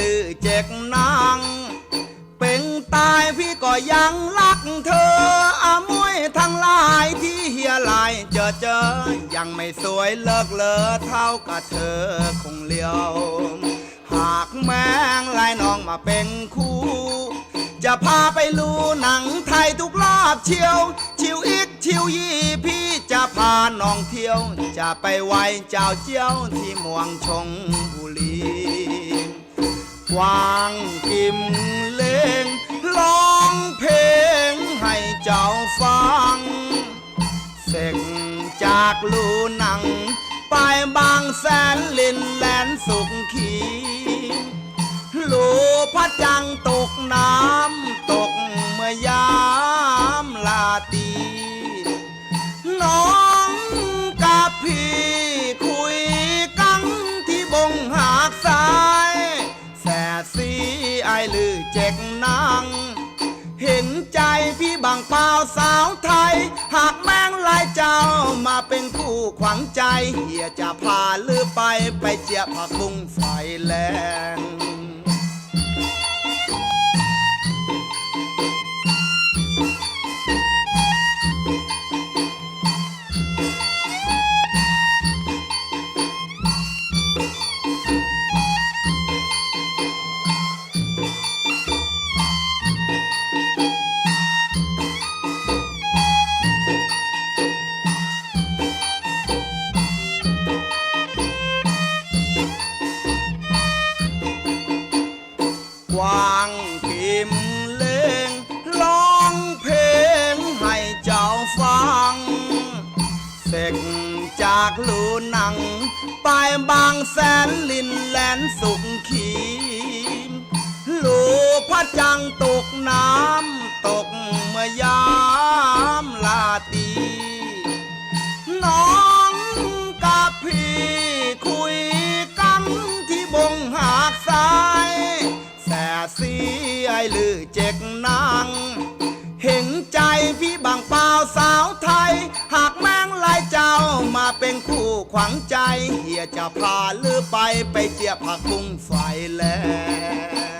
ลือเจ็กนางเป็นตายพี่ก็ยังรักเธออมวยทั้งหลายที่เฮียหลายเจอเจอ ยังไม่สวยเลิกเลอเท่ากับเธอคงเลี้ยว หากแมงลายน้องมาเป็นคู่ จะพาไปลูหนังไทยทุกรอบเชียว ชิวอีกชิวยี่พี่จะพาน้องเที่ยว จะไปไหวเจ้าเจียวที่มวงชงบุรี วางกิมเลงร้องเพลงให้เจ้าฟัง เสกจากลูหนัง ไปบางแสนลินแลนสุขขีลูพระจังตกน้ำ พี่างเปล่าสาวไทย หากแมงลายเจ้ามาเป็นคู่ขวัญใจ เฮียจะพาลือไปไปเจียผักบุ้งไฟแรง กวางพิมเลงร้องเพลงให้เจ้าฟัง เสกจากลูหนัง ไปบางแสนลินแลนสุขขีมลูพระจังตกน้ำ สสีไอลือเจ็กนางเห็นใจพี่บางเปล่าสาวไทย หากแมงลายเจ้ามาเป็นคู่ขวังใจ เฮียจะพาลือไปไปเจียบผักบุ้งไฟแล้ว